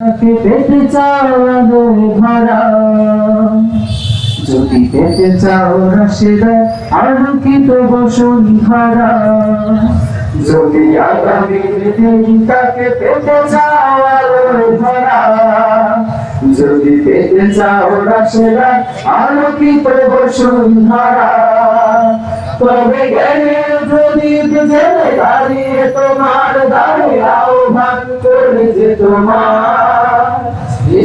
পেতে চাও আলোয় ভরা যদি পেতে চাও রসেদা আলোকিত বসুন্ধরা, যদি আগামীর দিন তাকে পেতে চাও আলোয় ভরা যদি পেতে চাও রসেদা আলোকিত বসুন্ধরা, তবে জ্ঞানের প্রদীপ জেলে দাঁড়িয়ে তোমার দাঁড়িয়ে আহ্বান করে যে তোমার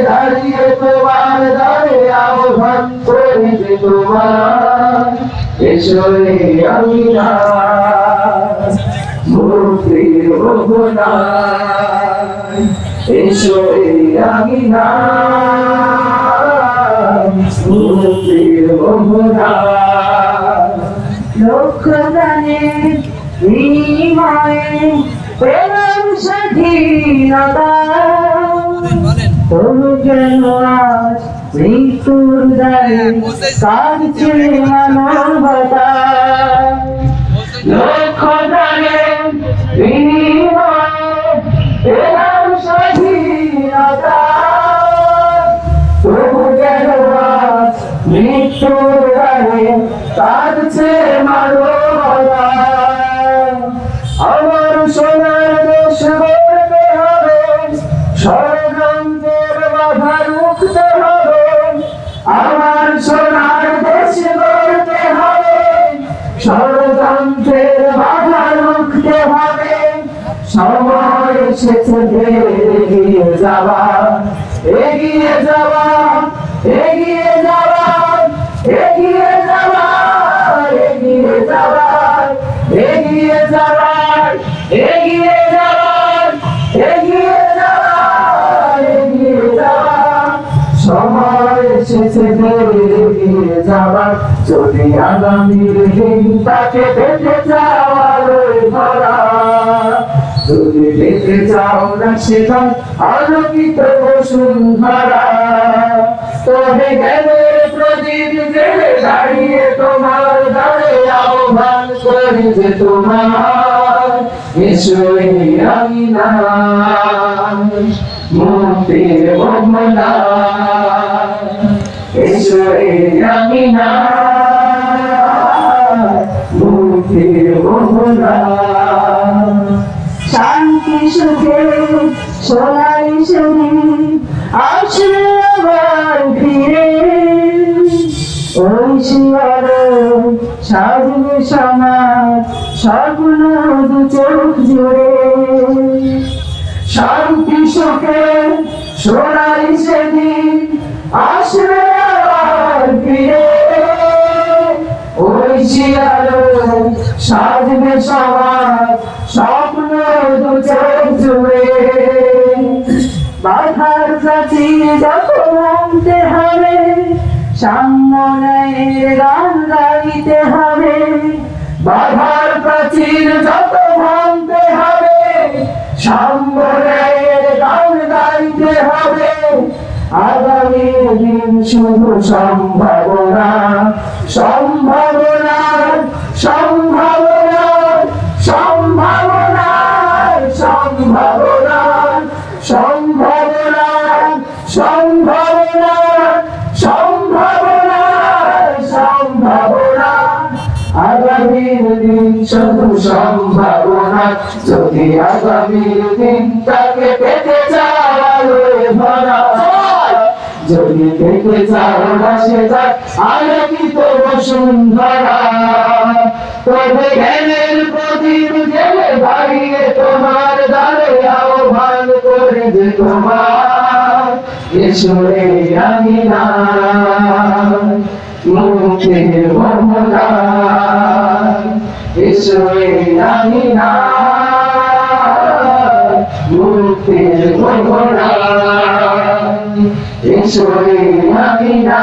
দাঁড়িয়ে তোমার দাঁড়ে আহ্বান করিবে তোমার এসরে আমি না মুক্তির ভোগনা এসরে আমি না মুক্তির ভোগনা লক্ষ দানে প্রেম স্বাধীনতা তবু কেন আজ মৃত্যুর দ্বারে কাঁদছে মানবতা লক্ষ দানের বিনিময়ে স্বাধীনতা তবু কেন আজ মৃত্যুর দ্বারে কাঁদছে মানবতা ষড়যন্ত্রের বাধা রুখতে হবে। সময় এসেছে এগিয়ে যাওয়া এগিয়ে যাওয়া এগিয়ে যাওয়া এগিয়ে যাওয়া এগিয়ে যাওয়া এগিয়ে যাওয়া এগিয়ে যাওয়া এগিয়ে যাওয়া এগিয়ে যাওয়া সময় এসেছে এগিয়ে যাবার যদি আগামীর তাকে পেতে ভরা, যদি পেতে চাও না সেটা আলোকিত বসুন্ধরা তবে জ্ঞানের প্রদীপ জেলে দাঁড়িয়ে তোমার দাঁড়ে আহ্বান করি যে তোমার। এসো এই আমিনা মুক্তির মোহনা এসো এই আমিনা সোনালি শরীর আসবে ফিরে। ওই শিয়ার সমাজ, স্বপ্ন দু চোখ জুড়ে। শান্তি সুখে সোনালি সেদিন ফিরে। ওই সাজবে সমাজ, স্বপ্ন দু চোখ বাধার প্রাচীর যত ভাঙতে হবে সামনের গান গাইতে হবে। বাধার প্রাচীর যত ভাঙতে হবে সাম্বরের গান গাইতে হবে। আগামী দিন শুধু সম্ভাবনা সম্ভাবনা শুধু সম্ভাবনা। যদি আগামীর দিন তাকে পেতে চাওয়ালো ভরা। যদি পেতে চাও না সেটা আলোকিত বসুন্ধরা তবে জ্ঞানের প্রদীপ জেলে দাঁড়িয়ে তোমার দ্বারে আহ্বান করে যে তোমার এসো রে আমিনা মুক্তির মোহনা কিছুই জানি না মুক্তির মহিমা কিছুই জানি না